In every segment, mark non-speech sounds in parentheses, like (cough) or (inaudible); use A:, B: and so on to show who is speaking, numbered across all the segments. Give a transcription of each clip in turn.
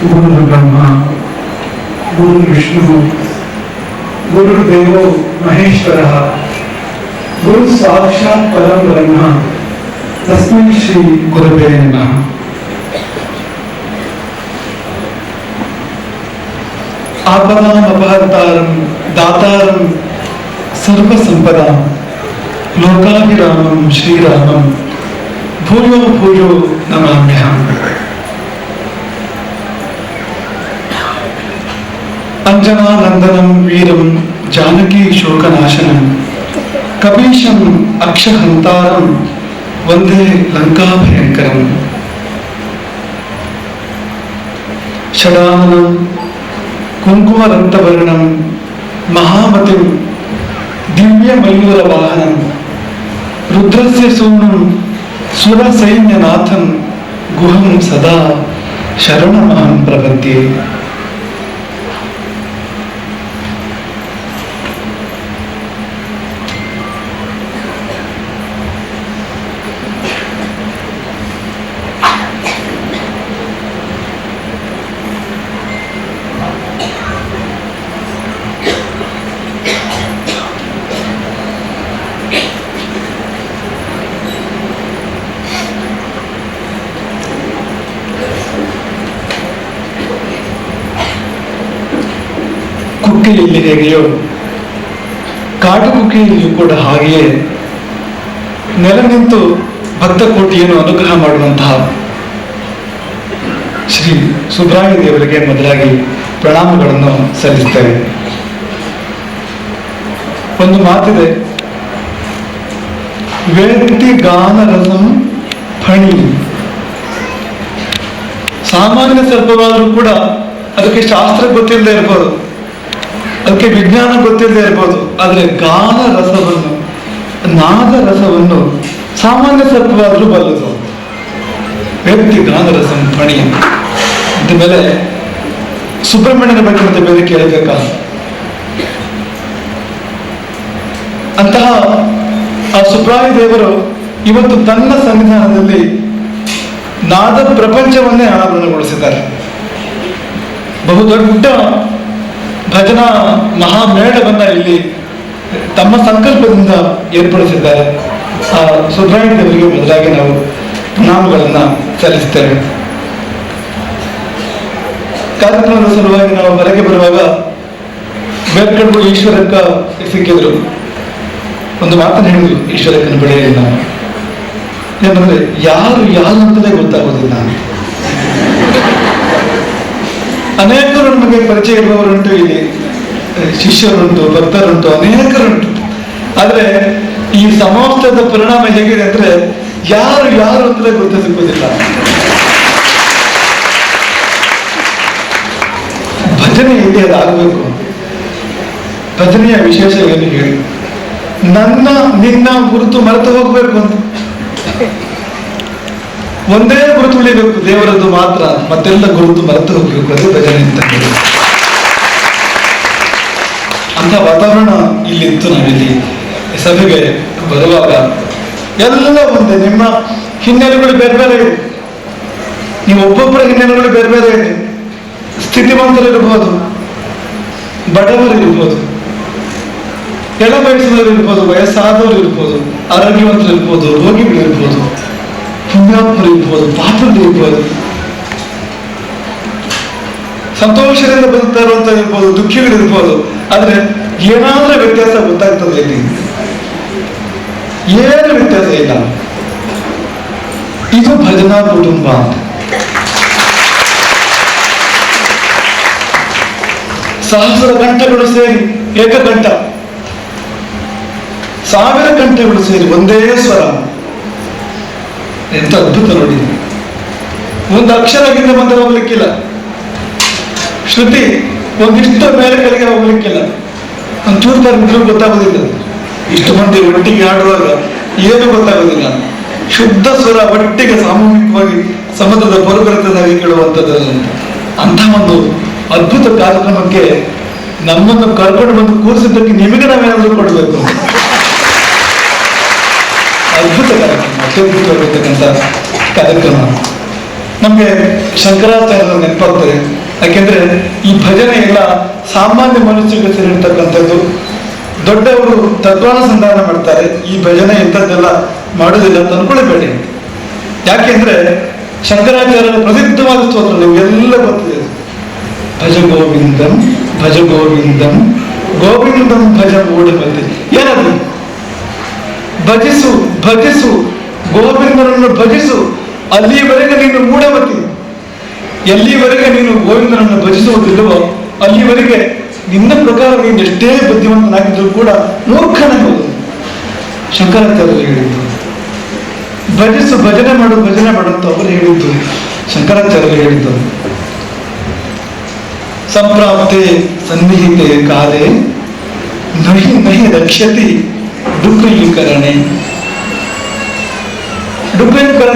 A: गुरु ब्रह्मा गुरु विष्णु गुरुदेव महेश्वर गुरु साक्षात परम ब्रह्मा तस्मिन् श्री गुरुवे नमः. आपदाम अपहर्तारम दातारम सर्वसंपदाम लोकाभिरामम श्रीरामम भूयो भूयो नमाम्यहम्. अञ्जनानन्दनं वीरं जानकी शोकनाशनं कपीशम् अक्षहन्तारं, वंदे लङ्काभयङ्करम्। षडाननं कुङ्कुमरक्तवर्णं महामतिं, दिव्यमयूरवाहनं, रुद्रस्य सूनुं सुरसैन्यनाथं, गुहं सदा शरणमहं प्रपद्ये ಕುಕ್ಕೆಯಲ್ಲಿ ಹೇಗೆಯೋ ಕಾಡು ಕುಕ್ಕೆಯಲ್ಲಿಯೂ ಕೂಡ ಹಾಗೆಯೇ ನೆಲ ನಿಂತು ಭಕ್ತ ಕೋಟಿಯನ್ನು ಅನುಗ್ರಹ ಮಾಡುವಂತಹ ಶ್ರೀ ಸುಬ್ರಾಯ ದೇವರಿಗೆ ಮೊದಲಾಗಿ ಪ್ರಣಾಮಗಳನ್ನು ಸಲ್ಲಿಸ್ತೇವೆ ಒಂದು ಮಾತಿದೆ ವ್ಯಕ್ತಿ ಗಾನರಸಂ ಫಣಿ. ಸಾಮಾನ್ಯ ಸರ್ಪವಾದರೂ ಕೂಡ ಅದಕ್ಕೆ ಶಾಸ್ತ್ರ ಗೊತ್ತಿಲ್ಲದೆ ಇರ್ಬೋದು. ಅದಕ್ಕೆ ವಿಜ್ಞಾನ ಗೊತ್ತಿಲ್ಲದೆ ಇರ್ಬೋದು. ಆದರೆ ಗಾನ ರಸವನ್ನು ನಾದ ರಸವನ್ನು ಸಾಮಾನ್ಯ ಸತ್ವಾದರೂ ಬಲ್ಲದು ವ್ಯಕ್ತಿ ಗಾನ ರಸಂ ಪಣಿಯ. ಮೇಲೆ ಸುಬ್ರಹ್ಮಣ್ಯನ ಬಗ್ಗೆ ಮತ್ತೆ ಬೇರೆ ಕೇಳಬೇಕ? ಅಂತಹ ಆ ಸುಬ್ರಾಯ ದೇವರು ಇವತ್ತು ತನ್ನ ಸಂವಿಧಾನದಲ್ಲಿ ನಾದ ಪ್ರಪಂಚವನ್ನೇ ಅನಾವರಣಗೊಳಿಸಿದ್ದಾರೆ ಬಹುದೊಡ್ಡ ಭಜನಾ ಮಹಾಮೇಳವನ್ನ ಇಲ್ಲಿ ತಮ್ಮ ಸಂಕಲ್ಪದಿಂದ ಏರ್ಪಡಿಸಿದ್ದಾರೆ. ಆ ಸುಬ್ರಾಯ ದೇವರಿಗೆ ಮೊದಲಾಗಿ ನಾವು ಪ್ರಣಾಮಗಳನ್ನ ಸಲ್ಲಿಸ್ತೇವೆ. ಕಾರ್ಯಕ್ರಮದ ಸಲುವಾಗಿ ನಾವು ಹೊರಗೆ ಬರುವಾಗ ಬೇರ್ಕಡ್ಗಳು ಈಶ್ವರಕ್ಕ ಸಿಕ್ಕಿದ್ರು ಒಂದು ಮಾತನ್ನು ಹೇಳಿದ್ರು, ಈಶ್ವರಕ್ಕನ ಬೆಳೆಯಲ್ಲಿ ನಾವು ಏನಂದ್ರೆ ಯಾರು ಯಾರು ಅಂತಲೇ ಗೊತ್ತಾಗೋದಿಲ್ಲ. ಅನೇಕರು ನಮಗೆ ಪರಿಚಯ ಇರುವವರುಂಟು ಇಲ್ಲಿ ಶಿಷ್ಯರುಂಟು, ಭಕ್ತರುಂಟು, ಅನೇಕರುಂಟು. ಆದ್ರೆ ಈ ಸಮಸ್ತದ ಪರಿಣಾಮ ಹೇಗಿದೆ ಅಂದ್ರೆ ಯಾರು ಯಾರು ಅಂತಲೇ ಸಿಗುವುದಿಲ್ಲ ಭಜನೆ ಹೇಗೆ ಅದಾಗಬೇಕು? ಭಜನೆಯ ವಿಶೇಷ ಏನು ಹೇಳಿ? ನನ್ನ, ನಿನ್ನ ಗುರುತು ಮರೆತು ಹೋಗ್ಬೇಕು ಅಂತ. ಒಂದೇ ಗುರುತು ದೇವರದ್ದು ಮಾತ್ರ, ಮತ್ತೆಲ್ಲ ಗುರುತು ಮರೆತು ಹೋಗಬೇಕು ಅದೇ ಭಜನೆ ಅಂತ ಹೇಳಿ. ಅಂತ ವಾತಾವರಣ ಇಲ್ಲಿತ್ತು ನಾವಿಲ್ಲಿ. ಸಭೆಗೆ ಬರುವಾಗ ಎಲ್ಲ ಮುಂದೆ ನಿಮ್ಮ ಹಿನ್ನೆಲೆಗಳು ಬೇರೆ ಬೇರೆ ಇದೆ. ನೀವು ಒಬ್ಬೊಬ್ಬರ ಹಿನ್ನೆಲೆಗಳು ಬೇರೆ ಬೇರೆ ಇದೆ. ಸ್ಥಿತಿವಂತರು ಇರ್ಬೋದು ಬಡವರು ಇರ್ಬೋದು ಎಳ ವಯಸ್ಸಿನವರು ಇರ್ಬೋದು ವಯಸ್ಸಾದವರು ಇರ್ಬೋದು ಆರೋಗ್ಯವಂತರು ಇರ್ಬೋದು ರೋಗಿಗಳು ಇರ್ಬೋದು ಪುಣ್ಯಾತ್ಮರು ಇರ್ಬೋದು ಪಾಪರು ಇರ್ಬೋದು. ಸಂತೋಷದಿಂದ ಬದುಕ್ತಾ ಇರುವಂತ ಇರ್ಬೋದು, ದುಃಖಿಗಳು ಇರ್ಬೋದು, ಆದ್ರೆ ಏನಾದ್ರೂ ವ್ಯತ್ಯಾಸ ಗೊತ್ತಾಗ್ತದೆ ಇಲ್ಲಿ ಏನು ವ್ಯತ್ಯಾಸ ಇಲ್ಲ. ಇದು ಭಜನಾ ಕುಟುಂಬ ಅಂತ. ಸಹಸ್ರ ಗಂಟೆಗಳು ಸೇರಿ ಏಕಗಂಟ. ಸಾವಿರ ಗಂಟೆಗಳು ಸೇರಿ ಒಂದೇ ಸ್ವರ. ಎಂತ ಅದ್ಭುತ ನೋಡಿ ಒಂದು ಅಕ್ಷರಗಿಂತ ಮಾತ್ರ ಹೋಗ್ಲಿಕ್ಕಿಲ್ಲ. ಶ್ರುತಿ ಒಂದಿಷ್ಟು ಮೇಲೆ ಕೆಳಗೆ ಹೋಗ್ಲಿಕ್ಕಿಲ್ಲ. ಒಂಚೂರು ತರಬಿಟ್ರು ಗೊತ್ತಾಗೋದಿಲ್ಲ. ಇಷ್ಟು ಮಂದಿ ಒಟ್ಟಿಗೆ ಆಡುವಾಗ ಏನು ಗೊತ್ತಾಗೋದಿಲ್ಲ. ಶುದ್ಧ ಸ್ವರ ಒಟ್ಟಿಗೆ ಸಾಮೂಹಿಕವಾಗಿ ಸಮುದ್ರದ ಪರುಬರತನಾಗಿ ಕೇಳುವಂಥದ್ದು ಅಂಥ ಒಂದು ಅದ್ಭುತ ಕಾರ್ಯಕ್ರಮಕ್ಕೆ ನಮ್ಮನ್ನು ಕರ್ಕೊಂಡು ಬಂದು ಕೂರಿಸಿದ್ದಕ್ಕೆ ನಿಮಗೆ ನಾವೇನಾದ್ರೂ ಕೊಡಬೇಕು? ಅದ್ಭುತ ಕಾರ್ಯಕ್ರಮ. ಅತ್ಯದ್ಭುತವಾಗಿರ್ತಕ್ಕಂಥ ಕಾರ್ಯಕ್ರಮ ನಮಗೆ ಶಂಕರಾಚಾರ್ಯರ ನೆನಪಾಗ್ತದೆ. ಯಾಕೆಂದ್ರೆ ಈ ಭಜನೆ ಎಲ್ಲ ಸಾಮಾನ್ಯ ಮನುಷ್ಯರಿಗೆ ಸೇರಿರ್ತಕ್ಕಂಥದ್ದು. ದೊಡ್ಡವರು ತತ್ವಾನುಸಂಧಾನ ಮಾಡ್ತಾರೆ. ಈ ಭಜನೆ ಇಂಥದ್ದೆಲ್ಲ ಮಾಡೋದಿಲ್ಲ ಅಂತ ಅನ್ಕೊಳ್ಬೇಡಿ ಯಾಕೆಂದ್ರೆ ಶಂಕರಾಚಾರ್ಯರ ಪ್ರಸಿದ್ಧವಾದ ಸ್ತೋತ್ರ ನಿಮಗೆಲ್ಲ ಗೊತ್ತಿದೆ. ಭಜ ಗೋವಿಂದಂ ಭಜ ಗೋವಿಂದಂ ಗೋವಿಂದಂ ಭಜ ಮೂಢಮತಿ ಏನದು? ಭಜಿಸು ಭಜಿಸು, ಗೋವಿಂದನನ್ನು ಭಜಿಸು. ಅಲ್ಲಿವರೆಗೆ ನೀನು ಮೂಢಮತಿ ಎಲ್ಲಿವರೆಗೆ ನೀನು ಗೋವಿಂದನನ್ನು ಭಜಿಸುವುದಿಲ್ಲವೋ, ಅಲ್ಲಿವರೆಗೆ ನಿನ್ನ ಪ್ರಕಾರ ನೀನು ಎಷ್ಟೇ ಬುದ್ಧಿವಂತನಾಗಿದ್ದರೂ ಕೂಡ ಮೂರ್ಖನಾಗುವುದು ಶಂಕರಾಚಾರ್ಯರು ಹೇಳಿದ್ದು. ಭಜಿಸು, ಭಜನೆ ಮಾಡು ಭಜನೆ ಮಾಡು ಅಂತ ಅವರು ಹೇಳಿದ್ದು. ಶಂಕರಾಚಾರ್ಯರು ಹೇಳಿದ್ದು. ಸಂಪ್ರಾಪ್ತೆ ಸನ್ನಿಹಿತೆ ಕಾಲೇ, ನಹಿ ನಹಿ ರಕ್ಷತಿ. ಡುಬ್ಬಿಲೀಕರಣೆ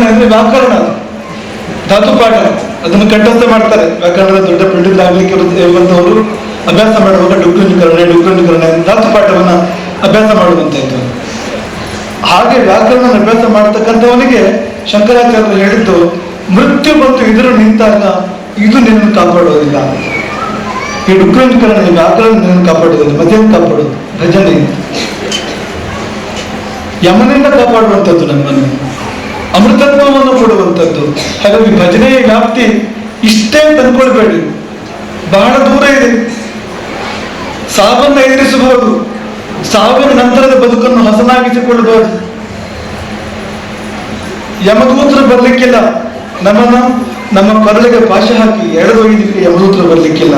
A: ಅಂದ್ರೆ ವ್ಯಾಕರಣ ಅದು. ಧಾತುಪಾಠ. ಅದನ್ನು ಕಂಠಸ್ಥ ಮಾಡ್ತಾರೆ. ವ್ಯಾಕರಣದ ದೊಡ್ಡ ಪಂಡಿತ ಆಗ್ಲಿಕ್ಕೆ ಬಂದವರು ಅಭ್ಯಾಸ ಮಾಡುವಾಗ ಡುಬ್ಬಿಲೀಕರಣೆ ಡುಬ್ಬಿಲೀಕರಣೆ ಧಾತುಪಾಠವನ್ನ ಅಭ್ಯಾಸ ಮಾಡುವಂತದ್ದು ಹಾಗೆ ವ್ಯಾಕರಣ ಅಭ್ಯಾಸ ಮಾಡತಕ್ಕಂಥವನಿಗೆ ಶಂಕರಾಚಾರ್ಯರು ಹೇಳಿದ್ದು, ಮೃತ್ಯು ಬಂತು ಇದರು ನಿಂತಾಗ ಇದು ನಿನ್ನನ್ನು ಕಾಪಾಡೋದಿಲ್ಲ ಈ ಡುಕ್ರೀಕರಣ ಈ ವ್ಯಾಕರಣ ನಿನ್ನನ್ನು ಕಾಪಾಡೋದಿಲ್ಲ ಮತ್ತೇನು ಕಾಪಾಡೋದು ಭಜನೆ ಯಮನಿಂದ ಕಾಪಾಡುವಂಥದ್ದು ನಮ್ಮನ್ನು. ಅಮೃತತ್ವವನ್ನು ಕೊಡುವಂಥದ್ದು. ಹಾಗಾಗಿ ಭಜನೆಯ ವ್ಯಾಪ್ತಿ ಇಷ್ಟೇ ತಂದ್ಕೊಳ್ಬೇಡಿ ಬಹಳ ದೂರ ಇದೆ. ಸಾವನ್ನು ಎದುರಿಸಬಹುದು. ಸಾವಿನ ನಂತರದ ಬದುಕನ್ನು ಹಸನಾಗಿಸಿಕೊಳ್ಳಬಹುದು. ಯಮದೂತರು ಬರ್ಲಿಕ್ಕಿಲ್ಲ. ನಮ್ಮನ್ನು, ನಮ್ಮ ಕೊರಳಿಗೆ ಪಾಶ ಹಾಕಿ ಎಳೆದೊಯ್ದಕ್ಕೆ ಯಮದೂತರು ಬರ್ಲಿಕ್ಕಿಲ್ಲ.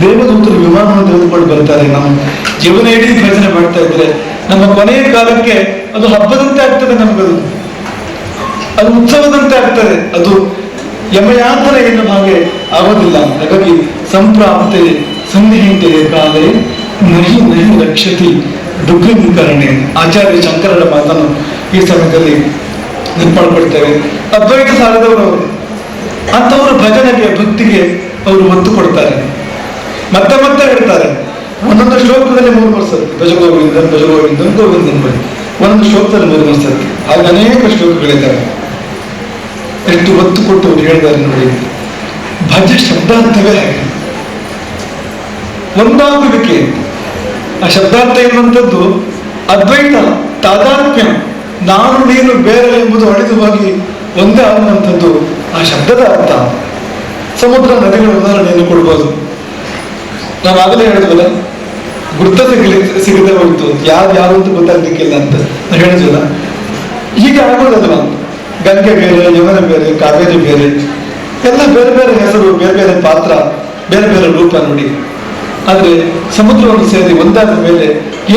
A: ದೇವದೂತರು ವಿಮಾನವನ್ನು ತೆಗೆದುಕೊಂಡು ಬರ್ತಾರೆ ನಮ್ಮ. ಜೀವನ ಇಡೀ ಭಜನೆ ಮಾಡ್ತಾ ಇದ್ರೆ ನಮ್ಮ ಕೊನೆಯ ಕಾಲಕ್ಕೆ ಅದು ಹಬ್ಬದಂತೆ ಆಗ್ತದೆ ನಮಗದು. ಅದು ಉತ್ಸವದಂತೆ ಆಗ್ತದೆ. ಅದು ಯಮಯಾತನ ಎನ್ನುವ ಹಾಗೆ ಆಗೋದಿಲ್ಲ. ಹಾಗಾಗಿ ಸಂಪ್ರಾಪ್ತೆ ಸಂಧಿಹಿಂತೆ ಕಾಲೇ ನಹಿ ನಹಿ ರಕ್ಷತಿ ದುಗ್ಗೀಕರಣೆ ಆಚಾರ್ಯ ಶಂಕರರ ಮಾತನ್ನು ಈ ಸಮಯದಲ್ಲಿ ನೆನ್ಪಾಡ್ಕೊಳ್ತೇವೆ. ಅದ್ವೈತ ಸಾಲದವರು, ಅಂಥವರು ಭಜನೆಗೆ, ಭಕ್ತಿಗೆ ಅವರು ಒತ್ತು ಕೊಡ್ತಾರೆ. ಮತ್ತೆ ಮತ್ತೆ ಹೇಳ್ತಾರೆ. ಒಂದೊಂದು ಶ್ಲೋಕದಲ್ಲಿ ಮೂರು ಸರ್ತಿ ಭಜ ಗೋವಿಂದ ಭಜ ಗೋವಿಂದ ಗೋವಿಂದನ್ ಒಂದೊಂದು ಶ್ಲೋಕದಲ್ಲಿ ಮೂರು ಸರ್ತಿ ಹಾಗೆ ಅನೇಕ ಶ್ಲೋಕಗಳಿದ್ದಾವೆ. ಎಷ್ಟು ಒತ್ತು ಕೊಟ್ಟು ಅವ್ರು ಹೇಳಿದ್ದಾರೆ ನೋಡಿ. ಭಜ ಶಬ್ದಾರ್ಥವೇ ಹಾಗೆ. ಒಂದಾಗುವಿಕೆ. ಆ ಶಬ್ದಾರ್ಥ ಎನ್ನುವಂಥದ್ದು ಅದ್ವೈತ, ತಾದಾತ್ಮ್ಯ, ನಾನು ನೀನು ಬೇರೆ ಎಂಬುದು ಅಳಿದು ಹೋಗಿ ಒಂದೇ ಆಗುವಂಥದ್ದು ಆ ಶಬ್ದದ ಅರ್ಥ. ಸಮುದ್ರ ನದಿಗಳ ಉದಾಹರಣೆಯನ್ನು ಕೊಡ್ಬೋದು. ನಾವು ಆಗಲೇ ಹೇಳಿದ್ವಲ್ಲ ಗುರ್ತ ಸಿಗಲಿ ಸಿಗದೆ ಹೋಯ್ತು ಯಾರು ಯಾರು ಅಂತ ಗೊತ್ತಾಗ್ಲಿಕ್ಕಿಲ್ಲ ಅಂತ. ಹೇಳಿದ್ವಲ್ಲ? ಹೀಗೆ ಆಗೋದಲ್ವ ಗಂಗೆ ಬೇರೆ, ಯಮನ ಬೇರೆ, ಕಾವೇರಿ ಬೇರೆ. ಎಲ್ಲ ಬೇರೆ ಬೇರೆ ಹೆಸರು, ಬೇರೆ ಬೇರೆ ಪಾತ್ರ, ಬೇರೆ ಬೇರೆ ರೂಪ ನೋಡಿ. ಆದ್ರೆ ಸಮುದ್ರವನ್ನು ಸೇರಿ ಒಂದಾದ ಮೇಲೆ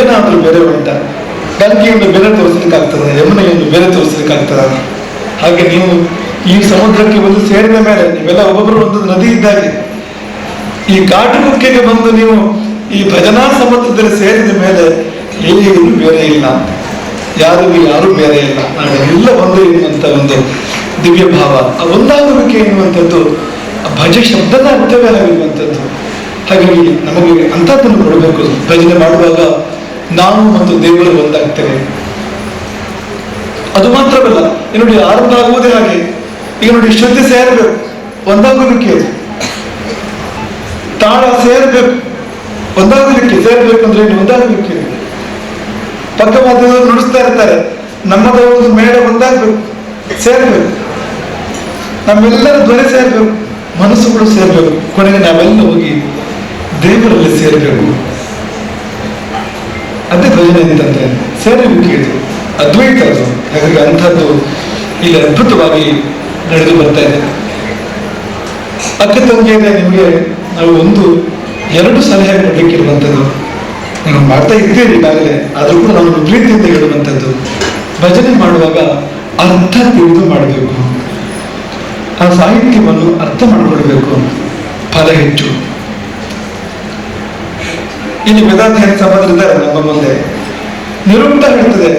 A: ಏನಾದರೂ ಬೇರೆ ಉಂಟ? ಗಂಗೆಯನ್ನು ಬೇರೆ ತೋರಿಸ್ಲಿಕ್ಕಾಗ್ತದೆ, ಯಮುನೆಯನ್ನು ಬೇರೆ ತೋರಿಸ್ಲಿಕ್ಕಾಗ್ತದೆ? ಹಾಗೆ ನೀವು ಈ ಸಮುದ್ರಕ್ಕೆ ಒಂದು ಸೇರಿದ ಮೇಲೆ ನೀವೆಲ್ಲ ಒಬ್ಬೊಬ್ಬರು ಒಂದು ನದಿ ಇದ್ದಾಗೆ. ಈ ಕಾಟುಕುಕ್ಕೆಗೆ ಬಂದು ನೀವು ಈ ಭಜನಾ ಸಮುದ್ರದಲ್ಲಿ ಸೇರಿದ ಮೇಲೆ ಏನು ಬೇರೆ ಇಲ್ಲ. ಯಾರಿಗೂ ಯಾರು ಬೇರೆ ಇಲ್ಲ. ನಾವೆಲ್ಲ ಒಂದು ಅಂತ ಒಂದು ದಿವ್ಯ ಭಾವ, ಆ ಒಂದಾಗುವಿಕೆ ಎನ್ನುವಂಥದ್ದು ಭಜ ಶಬ್ದದ ಅರ್ಥವೇ ಆಗಿರುವಂಥದ್ದು. ಹಾಗಾಗಿ ನಮಗೆ ಅಂಥದ್ದನ್ನು ಕೊಡಬೇಕು. ಭಜನೆ ಮಾಡುವಾಗ ನಾವು ಮತ್ತು ದೇವರು ಒಂದಾಗ್ತೇವೆ. ಅದು ಮಾತ್ರವಲ್ಲ ನೋಡಿ ಆರಂಭ ಆಗುವುದೇ ಹಾಗೆ. ಈಗ ನೋಡಿ ಶ್ರದ್ಧೆ ಸೇರಬೇಕು. ಒಂದಾಗುವಿಕೆ ತಾಳ ಸೇರ್ಬೇಕು. ಒಂದಾಗಲಿಕ್ಕೆ ಸೇರಬೇಕು ಅಂದ್ರೆ ಒಂದಾಗಲಿಕ್ಕೆ ಪಕ್ಕ ಪಕ್ಕವಾದವರು ನುಡಿಸ್ತಾ ಇರ್ತಾರೆ ನಮ್ಮದೊಂದು ಮೇಳ ಒಂದಾಗಬೇಕು, ಸೇರ್ಬೇಕು. ನಮ್ಮೆಲ್ಲರ ಧ್ವನಿ ಸೇರ್ಬೇಕು ಮನಸ್ಸುಗಳು ಸೇರ್ಬೇಕು. ಕೊನೆಗೆ ನಾವೆಲ್ಲ ಹೋಗಿ ದೇವರಲ್ಲಿ ಸೇರ್ಬೇಕು. ಅದೇ ಭಜನೆ ಅಂತಂದ್ರೆ ಸೇರುವಿಕೆ ಇದು. ಅದ್ವೈತ ಅದು. ಹಾಗಾಗಿ ಅಂಥದ್ದು ಇಲ್ಲಿ ಅದ್ಭುತವಾಗಿ ನಡೆದು ಬರ್ತಾ ಇದೆ. ಅಕ್ಕ ತಂಗಿಯನ್ನೇ ನಿಮಗೆ ನಾವು ಒಂದು ಎರಡು ಸಲಹೆ ಕೊಡ್ಲಿಕ್ಕಿರುವಂಥದ್ದು ನೀವು ಮಾಡ್ತಾ ಇದ್ದೀರಿ ಈಗಾಗಲೇ, ಆದ್ರೂ ಕೂಡ ನಾವು ಪ್ರೀತಿಯಿಂದ ಹೇಳುವಂಥದ್ದು ಭಜನೆ ಮಾಡುವಾಗ ಅರ್ಥ ತಿಳಿದು ಮಾಡಬೇಕು. ಆ ಸಾಹಿತ್ಯವನ್ನು ಅರ್ಥ ಮಾಡಿಕೊಳ್ಬೇಕು ಫಲ ಹೆಚ್ಚು. ಇಲ್ಲಿ ವೇದಾಧ್ಯಯನ ಸಂಬಂಧರಿದ್ದಾರೆ ನಮ್ಮ ಮುಂದೆ ನಿರುಕ್ತ ಹೇಳ್ತದೆ,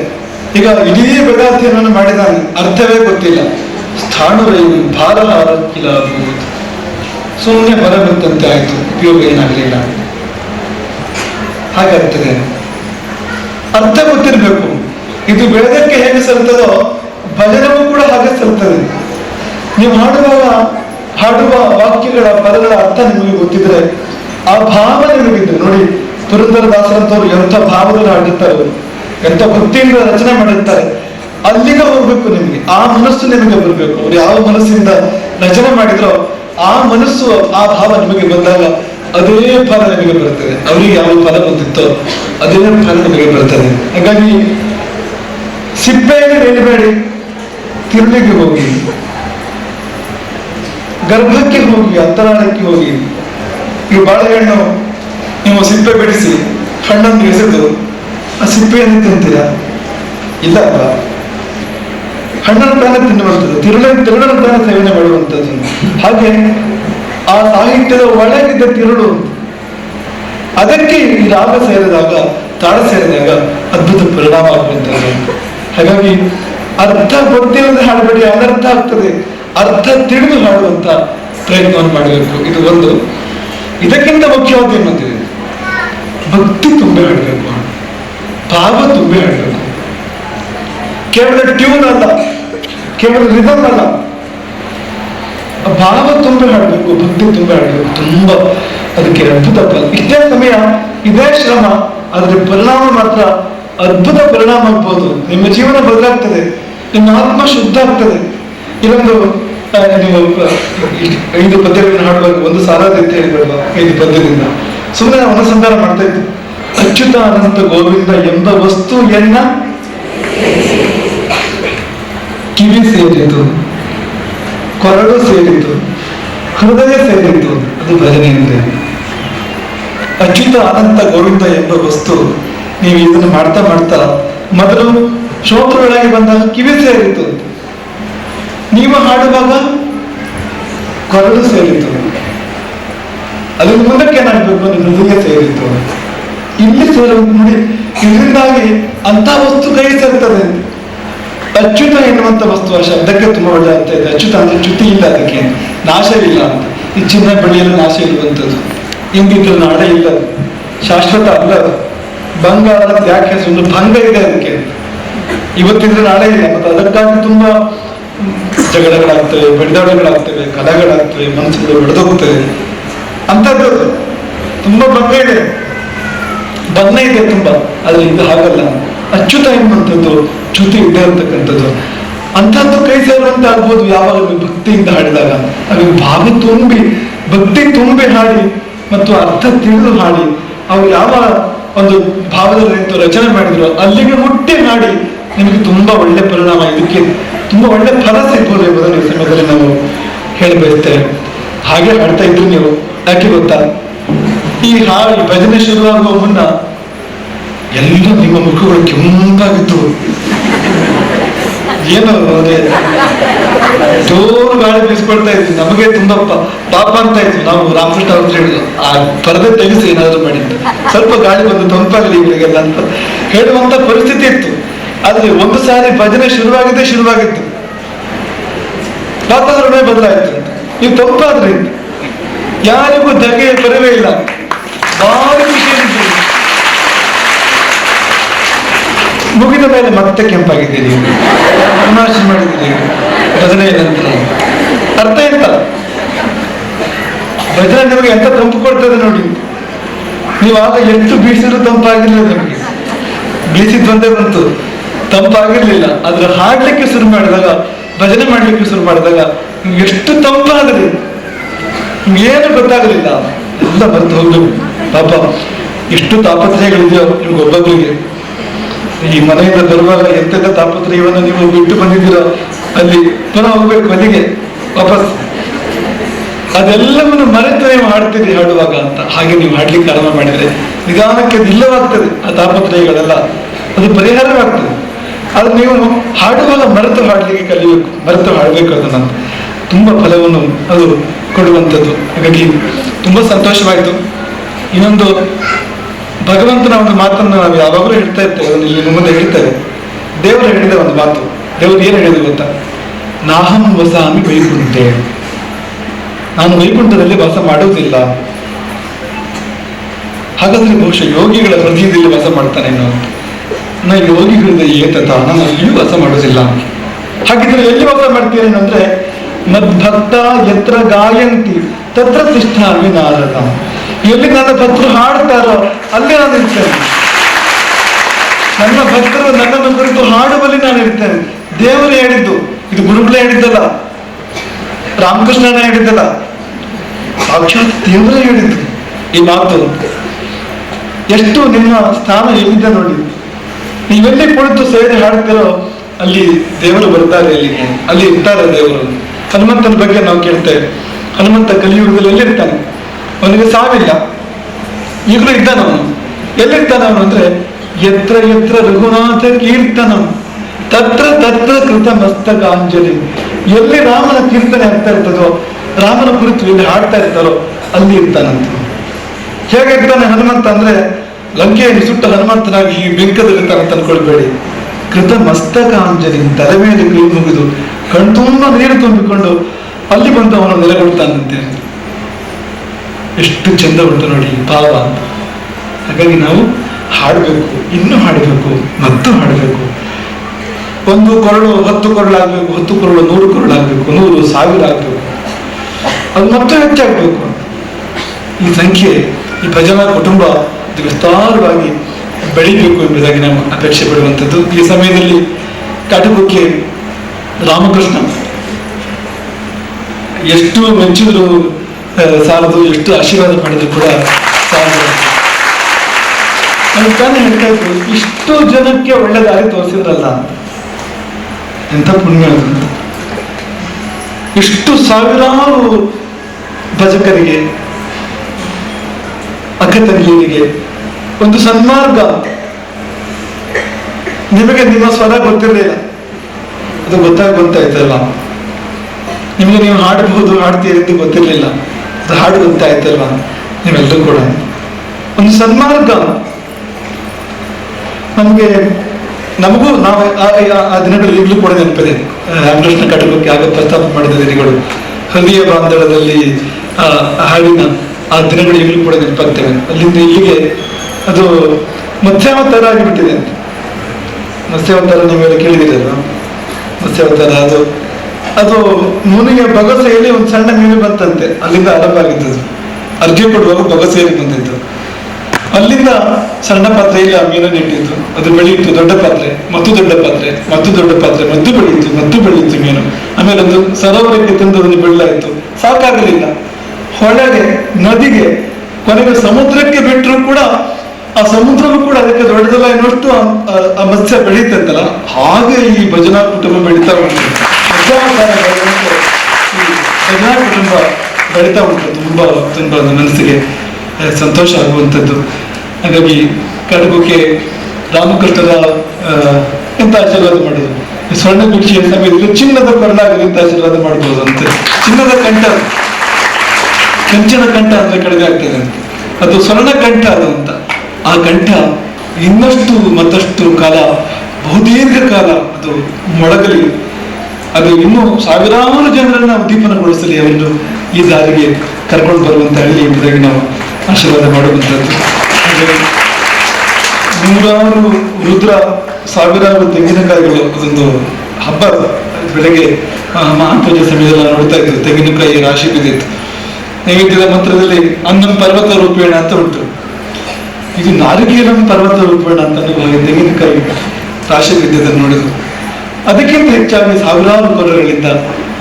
A: ಈಗ ಇಡೀ ವೇದಾಧ್ಯಯನವನ್ನು ಮಾಡಿದ ಅರ್ಥವೇ ಗೊತ್ತಿಲ್ಲ. ಸ್ಥಾನವೇ ಭಾರ ಆರೋಗ್ಯ ಸುಮ್ಮನೆ ಬರಬೇಕಂತೆ ಆಯ್ತು. ಉಪಯೋಗ ಏನಾಗಲಿಲ್ಲ. ಹಾಗಾಗ್ತದೆ ಅರ್ಥ ಗೊತ್ತಿರಬೇಕು. ಇದು ಬೆಳೆದಕ್ಕೆ ಹೇಗೆ ಸಲ್ತದೋ ಭಜನವೂ ಕೂಡ ಹಾಗೆ ಸಲ್ತದೆ ನೀವು ಹಾಡುವಾಗ, ಹಾಡುವ ವಾಕ್ಯಗಳ ಪದಗಳ ಅರ್ಥ ನಿಮಗೆ ಗೊತ್ತಿದ್ರೆ ಆ ಭಾವ ನಿಮಗಿದ್ರೆ ನೋಡಿ ಪುರಂದರದಾಸರಂತವ್ರು ಎಂಥ ಭಾವದಲ್ಲಿ ಹಾಡಿರ್ತಾರೆ. ಎಂಥ ಭಕ್ತಿಯಿಂದ ರಚನೆ ಮಾಡಿರ್ತಾರೆ. ಅಲ್ಲಿಗೆ ಹೋಗ್ಬೇಕು ನಿಮಗೆ. ಆ ಮನಸ್ಸು ನಿಮಗೆ ಬರಬೇಕು. ಅವ್ರು ಯಾವ ಮನಸ್ಸಿಂದ ರಚನೆ ಮಾಡಿದ್ರೋ ಆ ಮನಸ್ಸು, ಆ ಭಾವ ನಿಮಗೆ ಬಂದಾಗ ಅದೇ ಫಲ ನಿಮಗೆ ಬರ್ತದೆ. ಅವರಿಗೆ ಯಾವ ಫಲ ಬಂದಿತ್ತೋ ಅದೇ ಫಲ ನಿಮಗೆ ಬರ್ತದೆ. ಹಾಗಾಗಿ ಸಿಪ್ಪೆಯಲ್ಲಿ ನೆನಬೇಡಿ. ತಿರುಳಿಗೆ ಹೋಗಿ. ಗರ್ಭಕ್ಕೆ ಹೋಗಿ, ಅಂತರಾಳಕ್ಕೆ ಹೋಗಿ. ಈ ಬಾಳೆಹಣ್ಣು ನೀವು ಸಿಪ್ಪೆ ಬಿಡಿಸಿ, ಹಣ್ಣನ್ನು ಎಸೆದು, ಆ ಸಿಪ್ಪೆಯನ್ನು ತಿಂತೀರಾ? ಇಲ್ಲ ಹಣ್ಣನ್ನು ತಾನೇ ತಿನ್ನುವಂಥದ್ದು, ತಿರುಳ, ತಿರುಳನ್ನು ತಾನೇ ಸೇವನೆ ಮಾಡುವಂಥದ್ದು. ಹಾಗೆ ಆ ಸಾಹಿತ್ಯದ ಒಳಗಿದ್ದ ತಿರುಳು, ಅದಕ್ಕೆ ಈ ರಾಗ ಸೇರಿದಾಗ, ತಾಳ ಸೇರಿದಾಗ ಅದ್ಭುತ ಪರಿಣಾಮ ಆಗುವಂಥದ್ದು ಹಾಗಾಗಿ ಅರ್ಥ ಗೊತ್ತಿಲ್ಲದೆ ಹಾಡಬೇಡಿ ಅನರ್ಥ ಆಗ್ತದೆ. ಅರ್ಥ ತಿಳಿದು ಹಾಡುವಂತ ಪ್ರಯತ್ನವನ್ನು ಮಾಡಬೇಕು. ಇದು ಒಂದು. ಇದಕ್ಕಿಂತ ಮುಖ್ಯವಾದ ಏನಂತಿದೆ ಭಕ್ತಿ ತುಂಬೆ ಹಾಡಬೇಕು. ಭಾವ ತುಂಬೆ ಹಾಡಬೇಕು. ಕೇವಲ ಟ್ಯೂನ್ ಅಲ್ಲ. ಕೇವಲ ರಿದಮ್ ಅಲ್ಲ. ಭಾವ ತುಂಬೆ ಹಾಡಬೇಕು ಭಕ್ತಿ ತುಂಬ ಹಾಡಬೇಕು ತುಂಬ ಅದಕ್ಕೆ ಅದ್ಭುತ ಇಷ್ಟೇ ಸಮಯ ಇದೇ ಶ್ರಮ ಅದರ ಪರಿಣಾಮ ಮಾತ್ರ ಅದ್ಭುತ ಪರಿಣಾಮ ಆಗ್ಬೋದು. ನಿಮ್ಮ ಜೀವನ ಬದಲಾಗ್ತದೆ ನಿಮ್ಮ ಆತ್ಮ ಶುದ್ಧ ಆಗ್ತದೆ. ಆ, ನೀವು ಐದು ಪದ್ಯಗಳನ್ನು ಹಾಡುವಾಗ ಒಂದು ಸಾರಾದಿತ್ಯ ಹೇಳಿಬಿಡುವ ಐದು ಪದ್ಯದಿಂದ. ಸುಮ್ಮನೆ ಅನುಸಂಧಾನ ಮಾಡ್ತಾ ಇದ್ದೆ. ಅಚ್ಯುತ ಅನಂತ ಗೋವಿಂದ ಎಂಬ ವಸ್ತು ಎನ್ನ? ಕಿವಿ ಸೇರಿತು ಕೊರಳು ಸೇರಿತು ಹೃದಯ ಸೇರಿತು ಅದು ಭಜನೆ ಅಂದ್ರೆ ಅಚ್ಯುತ ಅನಂತ ಗೋವಿಂದ ಎಂಬ ವಸ್ತು ನೀವು ಇದನ್ನು ಮಾಡ್ತಾ ಮಾಡ್ತಾ ಮೊದಲು ಶ್ರೋತೃಗಳಾಗಿ ಬಂದಾಗ ಕಿವಿ ಸೇರಿತು ನೀವು ಹಾಡುವಾಗ ಕೊರಡು ಸೇರಿತು ಅದಕ್ಕೆ ಮುಂದಕ್ಕೆ ಏನಾಗಬೇಕು ಹೃದಯ ಸೇರಿತು ಇಲ್ಲಿ ಸೇರುವ ನೋಡಿ ಇದರಿಂದಾಗಿ ಅಂತ ವಸ್ತು ಕೈ ಸೇರ್ತದೆ. ಅಚ್ಯುತ ಎನ್ನುವಂತ ವಸ್ತು ಆ ಶಬ್ದಕ್ಕೆ ತುಂಬಾ ಒಳ್ಳೆ ಅರ್ಥ ಇದೆ. ಅಚ್ಯುತ ಅಂದ್ರೆ ಚ್ಯುತಿ ಇಲ್ಲ ಅದಕ್ಕೆ ನಾಶವಿಲ್ಲ ಅಂತ. ಈ ಚಿನ್ನ ಬೆಳೆಯಲು ನಾಶ ಇರುವಂಥದ್ದು. ಹಿಂಗಿದ್ರೆ ನಾಳೆ ಇಲ್ಲ. ಶಾಶ್ವತ ಅಲ್ಲ ಬಂಗಾರ ಯಾಕೆ ಒಂದು ಭಂಗ ಇದೆ ಅದಕ್ಕೆ. ಇವತ್ತಿದ್ರೆ ನಾಳೆ ಇಲ್ಲ. ಮತ್ತೆ ಅದಕ್ಕಾಗಿ ತುಂಬ ಜಗಳಗಳಾಗ್ತವೆ, ಬಡಿದಾಡಗಳಾಗ್ತವೆ ಕಲಗಳಾಗ್ತವೆ ಮನಸ್ಸುಗಳು ಬೆಳೆದೋಗ್ತವೆ ಅಂಥದ್ದು ತುಂಬಾ ಭಂಗ ಇದೆ. ಬಣ್ಣ ಇದೆ ತುಂಬಾ. ಅದರಿಂದ ಹಾಗಲ್ಲ. ಅಚ್ಯುತ ಎಂಬಂಥದ್ದು ಚ್ಯುತಿ ಇದೆ ಅಂತಕ್ಕಂಥದ್ದು. ಅಂಥದ್ದು ಕೈ ಸೇರುವಂತ ಆಗ್ಬೋದು ಯಾವಾಗ ನೀವು ಭಕ್ತಿಯಿಂದ ಹಾಡಿದಾಗ. ಅದು ಭಾವ ತುಂಬಿ, ಭಕ್ತಿ ತುಂಬಿ ಹಾಡಿ ಮತ್ತು ಅರ್ಥ ತಿಳಿದು ಹಾಡಿ. ಅವ್ರು ಯಾವ ಒಂದು ಭಾವದಲ್ಲಿ ನಿಂತು ರಚನೆ ಮಾಡಿದ್ರು, ಅಲ್ಲಿಗೆ ಮುಟ್ಟಿ ಹಾಡಿ ನಿಮಗೆ ತುಂಬಾ ಒಳ್ಳೆ ಪರಿಣಾಮ. ಇದಕ್ಕೆ ತುಂಬಾ ಒಳ್ಳೆ ಫಲ ಸಿಗ್ಬೋದು ಎಂಬುದನ್ನು ಈ ಸಮಯದಲ್ಲಿ ನಾವು ಹೇಳಿ ಬಯಸ್ತೇವೆ ಹಾಗೆ ಹಾಡ್ತಾ ಇದ್ರು ನೀವು. ಯಾಕೆ ಗೊತ್ತಾ? ಈ ಹಾಡು ಭಜನೆ ಶುರುವಾಗುವ ಮುನ್ನ ಎಲ್ಲ ನಿಮ್ಮ ಮುಖಗಳು ಕೆಂಪಾಗಿತ್ತು. ಏನು ಅದೇ. ಜೋರು ಗಾಳಿ ಬೀಸ್ಕೊಳ್ತಾ ಇದ್ವಿ. ನಮಗೆ ತುಂಬಾ ಪಾಪ ಅಂತ ಇದ್ವಿ. ನಾವು ರಾಮಕೃಷ್ಣ ಅವ್ರ ಹೇಳಿದ್ರು ಆ, ಪರದೆ ತೆಗೆಸಿ ಏನಾದ್ರು ಮಾಡಿ ಸ್ವಲ್ಪ ಗಾಳಿ ಬಂದು ತಂಪಾಗಲಿ ಇವರಿಗೆಲ್ಲ ಅಂತ ಹೇಳುವಂತ ಪರಿಸ್ಥಿತಿ ಇತ್ತು. ಆದ್ರೆ ಒಂದು ಸಾರಿ ಭಜನೆ ಶುರುವಾಗಿದ್ದೇ ಶುರುವಾಗಿತ್ತು. ವಾತಾವರಣವೇ ಬದಲಾಯಿತು. ಅಂತ ನೀವು ತಂಪಾದ್ರಿ. ಯಾರಿಗೂ ಧಗೆ ಬರವೇ ಇಲ್ಲ. ಭಾರಿ ಖುಷಿಯಾಗಿದ್ದೀರಿ. ಮುಗಿದ ಮೇಲೆ ಮತ್ತೆ ಕೆಂಪಾಗಿದ್ದೀರಿ. ಶುರು ಮಾಡಿದ್ದೀರಿ. ಭಜನೆ ನಂತರ. ಅರ್ಥ ಎಂತ ಭಜನೆ ನಿಮಗೆ ಎಂತ ತಂಪು ಕೊಡ್ತದೆ ನೋಡಿ. ನೀವು ಆಗ ಎಷ್ಟು ಬೀಸಿದ್ರು ತಂಪಾಗಿರ್ಲಿಲ್ಲ ನಿಮಗೆ. ಬೀಸಿದ್ ಬಂದೇ ಬಂತು. ತಂಪಾಗಿರ್ಲಿಲ್ಲ. ಆದ್ರೆ ಹಾಡ್ಲಿಕ್ಕೆ ಶುರು ಮಾಡಿದಾಗ, ಭಜನೆ ಮಾಡ್ಲಿಕ್ಕೆ ಶುರು ಮಾಡಿದಾಗ ನಿಮ್ಗೆ ಎಷ್ಟು ತಂಪಾದ್ರಿ. ಏನು ಗೊತ್ತಾಗಲಿಲ್ಲ. ಎಲ್ಲ ಬರ್ತು ಹೋಗ್ಬೇಕು ಪಾಪ, ಎಷ್ಟು ತಾಪತ್ರಯಗಳಿದೆಯೋ ನಿಮ್ಗೆ ಒಬ್ಬೊಬ್ಬರಿಗೆ ಈ ಮನೆಯಿಂದ ಬರುವಾಗ ಎಂತೆಂಥ ತಾಪತ್ರಯವನ್ನು ನೀವು ಬಿಟ್ಟು ಬಂದಿದ್ದೀರೋ, ಅಲ್ಲಿ ಪುನಃ ಹೋಗ್ಬೇಕು ಮನೆಗೆ, ವಾಪಸ್. ಅದೆಲ್ಲವನ್ನು ಮರೆತು ನೀವು ಹಾಡುವಾಗ ಅಂತ. ಹಾಗೆ ನೀವು ಹಾಡ್ಲಿಕ್ಕೆ ಆರಂಭ ಮಾಡಿದ್ರೆ ನಿಧಾನಕ್ಕೆ ಇಲ್ಲವಾಗ್ತದೆ ಆ ತಾಪತ್ರಯಗಳೆಲ್ಲ. ಅದು ಪರಿಹಾರವಾಗ್ತದೆ. ಆದ್ರೆ ನೀವು ಹಾಡುವಾಗ ಮರೆತು ಹಾಡ್ಲಿಕ್ಕೆ ಕಲಿಬೇಕು ಮರೆತು ಹಾಡಬೇಕು ಅದನ್ನ ತುಂಬಾ ಫಲವನ್ನು ಅದು ಕೊಡುವಂಥದ್ದು. ಹಾಗಾಗಿ ತುಂಬಾ ಸಂತೋಷವಾಯಿತು. ಇನ್ನೊಂದು ಭಗವಂತನ ಒಂದು ಮಾತನ್ನು ನಾವು ಯಾವಾಗಲೂ ಹೇಳ್ತಾ ಇರ್ತೇವೆ, ಅದನ್ನು ಇಲ್ಲಿ ಮುಂದೆ ಹೇಳ್ತೇವೆ. ದೇವರು ಹೇಳಿದ ಒಂದು ಮಾತು, ದೇವರು ಏನು ಹೇಳಿದ್ರು ಗೊತ್ತಾ? ನಾಹಂ ವಸಾಮಿ ವೈಕುಂಠೆ. ನಾನು ವೈಕುಂಠದಲ್ಲಿ ವಾಸ ಮಾಡುವುದಿಲ್ಲ. ಹಾಗಾದ್ರೆ ಬಹುಶಃ ಯೋಗಿಗಳ ಹೃದಯದಲ್ಲಿ ವಾಸ ಮಾಡ್ತಾನೆ ನಾನು ನಾ ಯೋಗಿಗಳಿಂದ ಏತತ, ನಾನು ಅಲ್ಲಿಯೂ ವಾಸ ಮಾಡುವುದಿಲ್ಲ. ಹಾಗಿದ್ರೆ ಎಲ್ಲಿ ವಾಸ ಮಾಡ್ತೀರೇನಂದ್ರೆ ಮದ್ಭಕ್ತ ಯತ್ರ ಗಾಯಂತಿ, ತತ್ರ ತಿಷ್ಠಾಮಿ ನಾರದ. ಎಲ್ಲಿ ನನ್ನ ಭಕ್ತರು ಹಾಡ್ತಾರೋ ಅಲ್ಲಿ ನಾನು ಇರ್ತೇನೆ. ನನ್ನ ಭಕ್ತರು ನನ್ನನ್ನು ಕುರಿತು ಹಾಡುವಲ್ಲಿ ನಾನು ಇರ್ತೇನೆ. ದೇವರು ಹೇಳಿದ್ದು, ಇದು ಗುರುಗಳೇ ಹೇಳಿದ್ದಲ್ಲ, ರಾಮಕೃಷ್ಣನ ಹೇಳಿದ್ದಲ್ಲ. ಸಾಕ್ಷಾತ್ ದೇವರೇ ಹೇಳಿದ್ದು. ಈ ಮಾತು, ಎಷ್ಟು ನಿಮ್ಮ ಸ್ಥಾನ ಎಲ್ಲಿದೆ ನೋಡಿ. ನೀವೆಲ್ಲಿ ಕುಳಿತು ಸೇರಿ ಹಾಡ್ತಿರೋ, ಅಲ್ಲಿ ದೇವರು ಬರ್ತಾರೆ ಅಲ್ಲಿಗೆ ಅಲ್ಲಿ ಇರ್ತಾರೆ ದೇವರು. ಹನುಮಂತನ ಬಗ್ಗೆ ನಾವು ಕೇಳ್ತೇವೆ. ಹನುಮಂತ ಕಲಿಯುಗದಲ್ಲಿ ಎಲ್ಲಿರ್ತಾನೆ? ಅವನಿಗೆ ಸಾವಿಲ್ಲ. ಈಗಲೂ ಇದ್ದಾನ ಅವನು ಎಲ್ಲಿರ್ತಾನ ಅವನು ಅಂದ್ರೆ, ಎತ್ರ ಎತ್ರ ರಘುನಾಥ ಕೀರ್ತನಂ ತತ್ರ ತತ್ರ ಕೃತ ಮಸ್ತಕಾಂಜಲಿ. ಎಲ್ಲಿ ರಾಮನ ಕೀರ್ತನೆ ಆಗ್ತಾ ಇರ್ತದೋ, ರಾಮನ ಕುರಿತು ಎಲ್ಲಿ ಹಾಡ್ತಾ ಇರ್ತಾರೋ, ಅಲ್ಲಿ ಇರ್ತಾನಂತ. ಹೇಗಿರ್ತಾನೆ ಹನುಮಂತ ಅಂದ್ರೆ ಲಂಕೆಯನ್ನು ಸುಟ್ಟ ಹನುಮಂತನಾಗಿ ಈ ಬೆಂಕದಲ್ಲಿರ್ತಾನೆ ಅಂತ ಅನ್ಕೊಳ್ಬೇಡಿ ಕೃತ ಮಸ್ತಕಾಂಜಲಿ ತಲೆ ಮೇಲೆ ಕೈ ಮುಗಿದು, ಕಣ್ತುಂಬ ನೀರು ತುಂಬಿಕೊಂಡು, ಅಲ್ಲಿ ಬಂದು ಅವನು ನೆಲೆಗೊಳ್ತಾನಂತೆ. ಎಷ್ಟು ಚಂದ ಉಂಟು ನೋಡಿ ಭಾವ ಅಂತ ಹಾಗಾಗಿ ನಾವು ಹಾಡಬೇಕು, ಇನ್ನೂ ಹಾಡಬೇಕು, ಮತ್ತು ಹಾಡಬೇಕು. ಒಂದು ಕೊರಳು ಹತ್ತು ಕೊರಳಾಗಬೇಕು ಹತ್ತು ಕೊರಳು ನೂರು ಕೊರಳಾಗಬೇಕು ನೂರು ಸಾವಿರ ಆಗಬೇಕು. ಅದು ಮತ್ತೆ ಹೆಚ್ಚಾಗಬೇಕು. ಈ ಸಂಖ್ಯೆ, ಈ ಭಜನಾ ಕುಟುಂಬ ವಿಸ್ತಾರವಾಗಿ ಬೆಳಿಬೇಕು ಎಂಬುದಾಗಿ ನಾವು ಅಪೇಕ್ಷೆ ಪಡುವಂಥದ್ದು. ಈ ಸಮಯದಲ್ಲಿ ಕಾಟುಕಕ್ಕೆ ರಾಮಕೃಷ್ಣ. ಎಷ್ಟು ಮೆಚ್ಚಿದ್ರು (laughs) ಸಾಲದು ಎಷ್ಟು ಆಶೀರ್ವಾದ ಮಾಡಿದ್ರು ಕೂಡ ನಾನು ತಾನೇ ಹೇಳ್ತಾ ಇದ್ರು, ಇಷ್ಟು ಜನಕ್ಕೆ ಒಳ್ಳೆ ದಾರಿ ತೋರಿಸಿದ್ರಲ್ಲ. ಎಂಥ ಪುಣ್ಯ ಅದು. ಇಷ್ಟು ಸಾವಿರಾರು ಭಜಕರಿಗೆ ಅಕ್ಕ ತಂಗಿಯರಿಗೆ ಒಂದು ಸನ್ಮಾರ್ಗ. ನಿಮಗೆ ನಿಮ್ಮ ಸ್ವರ ಗೊತ್ತಿರಲಿಲ್ಲ. ಅದು ಗೊತ್ತಾಗ, ಗೊತ್ತಾಯ್ತಲ್ಲ. ನಿಮಗೆ ನೀವು ಹಾಡಬಹುದು, ಹಾಡ್ತೀರಿ ಅಂತ ಗೊತ್ತಿರಲಿಲ್ಲ. ಅದು ಹಾಡು ಗೊತ್ತಾಯ್ತಲ್ವ ನೀವೆಲ್ಲರೂ ಕೂಡ. ಒಂದು ಸನ್ಮಾರ್ಗ. ನಮಗೆ, ನಮಗೂ ನಾವು ಆ- ಆ- ಆ ದಿನಗಳು ಈಗಲೂ ಕೂಡ ನೆನಪಿದೆ. ರಾಮಕೃಷ್ಣ ಕಟಕಕ್ಕೆ ಆಗ ಪ್ರಸ್ತಾಪ ಮಾಡಿದ ದಿನಗಳು. ಹೃದಯ ಬಾಂಧವದಲ್ಲಿ ಆ ಆ ಹಾಡಿನ ಆ ದಿನಗಳು ಈಗಲೂ ಕೂಡ ನೆನಪಾಗ್ತವೆ. ಅಲ್ಲಿಂದ ಇಲ್ಲಿಗೆ ಅದು ಮತ್ಸ್ಯಾವತಾರ ಆಗಿಬಿಟ್ಟಿದೆ ಅಂತ. ಮತ್ಸ್ಯಾವತಾರ ನೀವೆಲ್ಲ ಕೇಳಿದಿರಲ್ಲ ಮತ್ಸ್ಯಾವತಾರ ಅದು ಅದು ಮುನಿಗೆ ಬಗಸೆಯಲ್ಲಿ ಒಂದು ಸಣ್ಣ ಮೀನು ಬಂತಂತೆ. ಅಲ್ಲಿಂದ ಆರಂಭ ಅರ್ಜಿ ಕೊಡುವಾಗ ಬಗಸೆಯಲ್ಲಿ ಬಂದಿತ್ತು ಅಲ್ಲಿಂದ ಸಣ್ಣ ಪಾತ್ರೆಯಲ್ಲಿ ಆ ಮೀನು ಇಟ್ಟಿದ್ರು ಅದು ಬೆಳೆಯಿತು ದೊಡ್ಡ ಪಾತ್ರೆ ಮತ್ತು ದೊಡ್ಡ ಪಾತ್ರೆ ಮತ್ತು ದೊಡ್ಡ ಪಾತ್ರೆ ಮತ್ತು ಬೆಳೆಯಿತು ಮತ್ತು ಬೆಳೆಯಿತು ಮೀನು. ಆಮೇಲೆ ಒಂದು ಸರೋವರಕ್ಕೆ ತಂದು ಅದನ್ನು ಬೆಳ್ಳಾಯಿತು ಸಾಕಾಗಲಿಲ್ಲ. ಹೊಳೆಗೆ ನದಿಗೆ, ಕೊನೆಗೆ ಸಮುದ್ರಕ್ಕೆ ಬಿಟ್ಟರು ಕೂಡ ಆ ಸಮುದ್ರವೂ ಕೂಡ ಅದಕ್ಕೆ ದೊಡ್ಡದಲ್ಲ ಆ- ಆ ಮತ್ಸ್ಯ ಬೆಳೀತಂತಲ್ಲ ಹಾಗೆ ಈ ಭಜನಾ ಕುಟುಂಬ ಬೆಳೀತಾ ಉಂಟು ಭಜನಾ ಕುಟುಂಬ ಬೆಳೀತಾ ಉಂಟು ತುಂಬಾ ತುಂಬಾ ಮನಸ್ಸಿಗೆ ಸಂತೋಷ ಆಗುವಂಥದ್ದು ಹಾಗಾಗಿ ಕಡಗುಕ್ಕೆ ರಾಮಕೃತದ ಎಂತ ಆಶೀರ್ವಾದ ಮಾಡೋದು ಸ್ವರ್ಣ ಭಿಕ್ಷೆಯ ಸಮಯದಲ್ಲಿ ಚಿನ್ನದ ಕೊರಳಾಗಲಿ ಅಂತ ಆಶೀರ್ವಾದ ಮಾಡ್ಬೋದು ಅಂತ ಚಿನ್ನದ ಕಂಠ ಕಂಚನ ಕಂಠ ಅಂದ್ರೆ ಕಡಿಮೆ ಆಗ್ತದೆ ಅಂತ ಅದು ಸ್ವರ್ಣ ಕಂಠ ಅದು ಅಂತ ಆ ಕಂಠ ಇನ್ನಷ್ಟು ಮತ್ತಷ್ಟು ಕಾಲ ಬಹುದೀರ್ಘ ಕಾಲ ಅದು ಮೊಳಗಲಿ ಅದು ಇನ್ನೂ ಸಾವಿರಾರು ಜನರನ್ನ ಉದ್ದೀಪನಗೊಳಿಸಲಿ ಅವರನ್ನು ಈ ದಾರಿಗೆ ಕರ್ಕೊಂಡು ಬರುವಂತ ಹೇಳಿ ಎಂಬುದಾಗಿ ನಾವು ಆಶೀರ್ವಾದ ಮಾಡುವಂಥದ್ದು. ನೂರಾರು ರುದ್ರ, ಸಾವಿರಾರು ತೆಂಗಿನಕಾಯಿಗಳು ಅದೊಂದು ಹಬ್ಬ. ಬೆಳಗ್ಗೆ ಮಹಾಪೂಜೆ ಸಮಯದಲ್ಲಿ ನಾವು ನೋಡ್ತಾ ಇದ್ವಿ. ತೆಂಗಿನಕಾಯಿ ರಾಶಿ ಬಿದ್ದಿತ್ತು. ನೈವೇದ್ಯದ ಮಂತ್ರದಲ್ಲಿ ಅನ್ನಂ ಪರ್ವತ ರೂಪೇಣ ಅಂತ ಉಂಟು. ಇದು ನಾರಿಕೇಲಂ ಪರ್ವತ ರೂಪೇಣ ಅಂತ ತೆಂಗಿನಕಾಯಿ ರಾಶಿ ಬಿದ್ದಿದ್ದನ್ನು ನೋಡಿದ್ರು ಅದಕ್ಕಿಂತ ಹೆಚ್ಚಾಗಿ ಸಾವಿರಾರು ಕೊರಗಳಿಂದ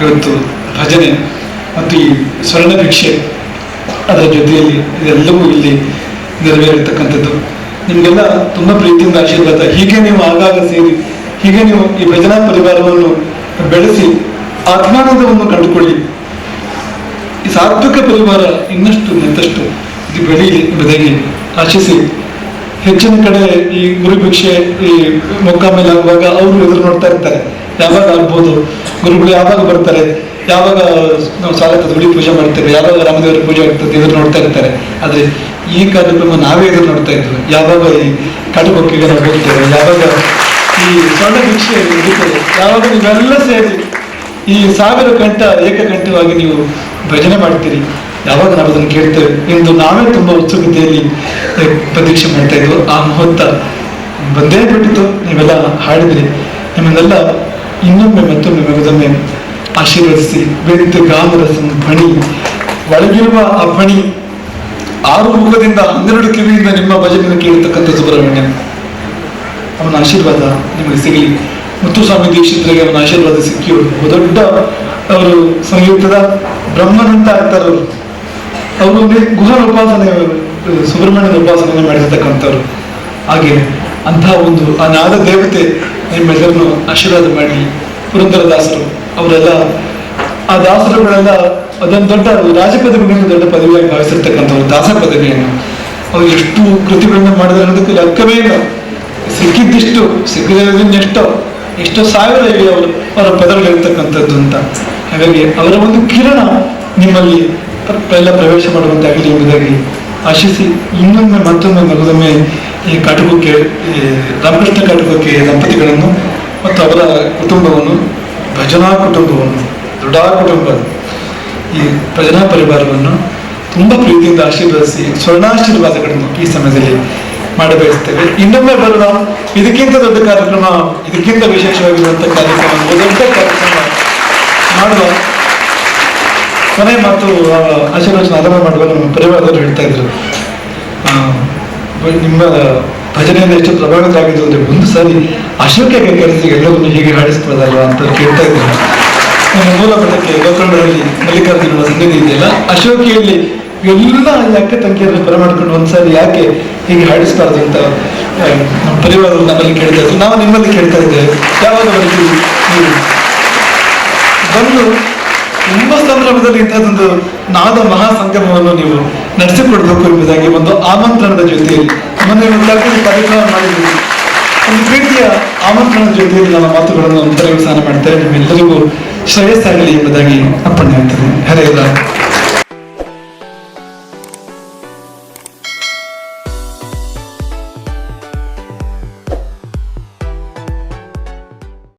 A: ಇವತ್ತು ಭಜನೆ ಮತ್ತು ಈ ಸ್ವರ್ಣ ಭಿಕ್ಷೆ ಅದರ ಜೊತೆಯಲ್ಲಿ ಇದೆಲ್ಲವೂ ಇಲ್ಲಿ ನೆರವೇರಿರ್ತಕ್ಕಂಥದ್ದು ನಿಮಗೆಲ್ಲ ತುಂಬ ಪ್ರೀತಿಯಿಂದ ಆಶೀರ್ವಾದ. ಹೀಗೆ ನೀವು ಆಗಾಗ ಸೇರಿ, ಹೀಗೆ ನೀವು ಈ ಭಜನಾ ಪರಿವಾರವನ್ನು ಬೆಳೆಸಿ, ಆತ್ಮಾನಂದವನ್ನು ಕಂಡುಕೊಳ್ಳಿ. ಈ ಸಾತ್ವಿಕ ಪರಿವಾರ ಇನ್ನಷ್ಟು ಮತ್ತಷ್ಟು ಇದು ಬೆಳೀಲಿ ಎಂಬುದಾಗಿ ಆಶಿಸಿ ಹೆಚ್ಚಿನ ಕಡೆ ಈ ಗುರುಭಿಕ್ಷೆ ಈ ಮೊಕ್ಕಾಮೇಲೆ ಆಗುವಾಗ ಅವರು ಎದುರು ನೋಡ್ತಾ ಇರ್ತಾರೆ. ಯಾವಾಗ ಆಗ್ಬೋದು? ಗುರುಗಳು ಯಾವಾಗ ಬರ್ತಾರೆ? ಯಾವಾಗ ನಾವು ಸಾಲದ ದುಡಿ ಪೂಜೆ ಮಾಡ್ತೇವೆ? ಯಾವಾಗ ರಾಮದೇವರ ಪೂಜೆ ಆಗ್ತದೆ? ಎದುರು ನೋಡ್ತಾ ಇರ್ತಾರೆ. ಆದ್ರೆ ಈ ಕಾರ್ಯಕ್ರಮ ನಾವೇ ಎದುರು ನೋಡ್ತಾ ಇದ್ವಿ. ಯಾವಾಗ ಈ ಕಡುಬೊಕ್ಕಿಗೆ ನಾವು ಹೋಗ್ತೇವೆ? ಯಾವಾಗ ಈ ಸ್ವರ್ಣ ಭಿಕ್ಷೆ ನಡೀತದೆ? ಯಾವಾಗ ನೀವೆಲ್ಲ ಸೇರಿ ಈ ಸಾವಿರ ಕಂಠ ಏಕಕಂಠವಾಗಿ ನೀವು ಭಜನೆ ಮಾಡ್ತೀರಿ? ಯಾವಾಗ ನಾವು ಅದನ್ನು ಕೇಳ್ತೇವೆ? ಇಂದು ನಾವೇ ತುಂಬಾ ಉತ್ಸುಕತೆಯಲ್ಲಿ ಪ್ರತೀಕ್ಷೆ ಮಾಡ್ತಾ ಇದ್ವು. ಆ ಮುಹೂರ್ತ ಬಂದೇ ಬಿಟ್ಟಿತು. ನೀವೆಲ್ಲ ಹಾಡಿದ್ರಿ. ನಿಮ್ಮನ್ನೆಲ್ಲ ಇನ್ನೊಮ್ಮೆ ಮತ್ತೊಮ್ಮೆ ಮಗದೊಮ್ಮೆ ಆಶೀರ್ವದಿಸಿ ಬೆಂತು ಗ್ರಾಮದ ಫಣಿ ಒಳಗಿರುವ ಆ ಫಣಿ ಆರು ಮುಖದಿಂದ ಹನ್ನೆರಡು ಕಿವಿಯಿಂದ ನಿಮ್ಮ ಭಜನೆಯನ್ನು ಕೇಳಿರ್ತಕ್ಕಂಥ ಸುಬ್ರಹ್ಮಣ್ಯ. ಅವನ ಆಶೀರ್ವಾದ ನಿಮಗೆ ಸಿಗಲಿ. ಮುತ್ತುಸ್ವಾಮಿ ದೀಕ್ಷಿತರಿಗೆ ಅವನ ಆಶೀರ್ವಾದ ಸಿಕ್ಕಿ ದೊಡ್ಡ ಅವರು ಸಂಗೀತದ ಬ್ರಹ್ಮನಂತ ಆಗ್ತಾರೆ ಅವರು ಗುಹನ ಉಪಾಸನೆ ಸುಬ್ರಹ್ಮಣ್ಯದ ಉಪಾಸನೆ ಮಾಡಿರ್ತಕ್ಕಂಥವ್ರು ಹಾಗೆ ಅಂತಹ ಒಂದು, ಆ ನಾದ ದೇವತೆ ನಿಮ್ಮೆಲ್ಲರನ್ನು ಆಶೀರ್ವಾದ ಮಾಡಿ, ಪುರಂದರದಾಸರು, ಅವರೆಲ್ಲ, ಆ ದಾಸರುಗಳೆಲ್ಲ ಅದೊಂದು ದೊಡ್ಡ ರಾಜಪದವಿ ದೊಡ್ಡ ಪದವಿಯಾಗಿ ಭಾವಿಸಿರ್ತಕ್ಕಂಥವ್ರು, ದಾಸ ಪದವಿಯನ್ನು. ಅವ್ರು ಎಷ್ಟು ಕೃತಿಗಳನ್ನು ಮಾಡಿದ್ರೆ ಅನ್ನೋದಕ್ಕೆ ಲೆಕ್ಕವೇ ಇಲ್ಲ. ಸಿಕ್ಕಿದ್ದಿಷ್ಟು ಸಿಕ್ಕಿದಷ್ಟೋ ಎಷ್ಟೋ ಸಾವಿರ ಇವೆ ಅವರು ಅವರ ಪದಗಳಿರ್ತಕ್ಕಂಥದ್ದು ಅಂತ. ಹಾಗಾಗಿ ಅವರ ಒಂದು ಕಿರಣ ನಿಮ್ಮಲ್ಲಿ ಎಲ್ಲ ಪ್ರವೇಶ ಮಾಡುವಂತಾಗಲಿ ಎಂಬುದಾಗಿ ಆಶಿಸಿ ಇನ್ನೊಮ್ಮೆ ಮತ್ತೊಮ್ಮೆ ಮಗದೊಮ್ಮೆ ಈ ಕಾಟುಕಕ್ಕೆ, ಈ ರಾಮಕೃಷ್ಣ ಕಾಟುಕಕ್ಕೆ ದಂಪತಿಗಳನ್ನು ಮತ್ತು ಅವರ ಕುಟುಂಬವನ್ನು, ಭಜನಾ ಕುಟುಂಬವನ್ನು, ದೃಢ ಕುಟುಂಬ, ಈ ಭಜನಾ ಪರಿವಾರವನ್ನು ತುಂಬ ಪ್ರೀತಿಯಿಂದ ಆಶೀರ್ವದಿಸಿ ಸ್ವರ್ಣಾಶೀರ್ವಾದಗಳನ್ನು ಈ ಸಮಯದಲ್ಲಿ ಮಾಡಬಯಸ್ತೇವೆ ಇನ್ನೊಮ್ಮೆ ಬರುವ ಇದಕ್ಕಿಂತ ದೊಡ್ಡ ಕಾರ್ಯಕ್ರಮ, ಇದಕ್ಕಿಂತ ವಿಶೇಷವಾಗಿರುವಂತಹ ಕಾರ್ಯಕ್ರಮ ದೊಡ್ಡ ಕಾರ್ಯಕ್ರಮ ಮಾಡುವ ಕೊನೆ ಮತ್ತು ಆಶೀರ್ವಚನ ಆರಂಭ ಮಾಡುವಾಗ ನಮ್ಮ ಪರಿವಾರದವರು ಹೇಳ್ತಾ ಇದ್ರು. ನಿಮ್ಮ ಭಜನೆಯಿಂದ ಎಷ್ಟು ಪ್ರಭಾವಿತರಾಗಿದ್ದು ಅಂದ್ರೆ ಒಂದು ಸಾರಿ ಅಶೋಕಕ್ಕೆ ಕರೆಸಿ ಎಲ್ಲವನ್ನು ಹೀಗೆ ಹಾಡಿಸ್ಬೋದಲ್ವ ಅಂತ ಕೇಳ್ತಾ ಇದ್ರು. ನಮ್ಮ ಮೂಲ ಪಟಕ್ಕೆ ಗೋಕರ್ಣದಲ್ಲಿ ಮಲ್ಲಿಕಾರ್ಜುನ ಸನ್ನಿಧಿ ಇದೆಯಲ್ಲ, ಅಶೋಕಿಯಲ್ಲಿ ಎಲ್ಲ ಅಕ್ಕ ತಂಗಿಯರನ್ನು ಬರ ಮಾಡ್ಕೊಂಡು ಒಂದ್ಸಾರಿ ಯಾಕೆ ಹೀಗೆ ಹಾಡಿಸ್ಬಾರ್ದು ಅಂತ ನಮ್ಮ ಪರಿವಾರವನ್ನು ನಮ್ಮಲ್ಲಿ ಕೇಳ್ತಾ ಇದ್ರು. ನಾವು ನಿಮ್ಮಲ್ಲಿ ಕೇಳ್ತಾ ಇದ್ದೇವೆ. ಯಾವಾಗ ಬಂದು ತುಂಬಾ ಸಂದರ್ಭದಲ್ಲಿ ಇಂಥದ್ದೊಂದು ನಾದ ಮಹಾ ಸಂಗಮವನ್ನು ನೀವು ನಡೆಸಿಕೊಡ್ಬೇಕು ಎಂಬುದಾಗಿ ಒಂದು ಆಮಂತ್ರಣದ ಜೊತೆಯಲ್ಲಿ ಕಾರ್ಯಕ್ರಮ ಮಾಡಿದ್ದೀವಿ. ಒಂದು ಪ್ರೀತಿಯ ಆಮಂತ್ರಣದ ಜೊತೆಯಲ್ಲಿ ನನ್ನ ಮಾತುಗಳನ್ನು ಪರಿವಸಾನ ಮಾಡ್ತಾರೆ ನಿಮ್ಮೆಲ್ಲರಿಗೂ ಶ್ರೇಯಸ್ಸಾಗಲಿ ಎಂಬುದಾಗಿ ಅಪ್ಪಣೆ ಆಗ್ತದೆ ಹರೇ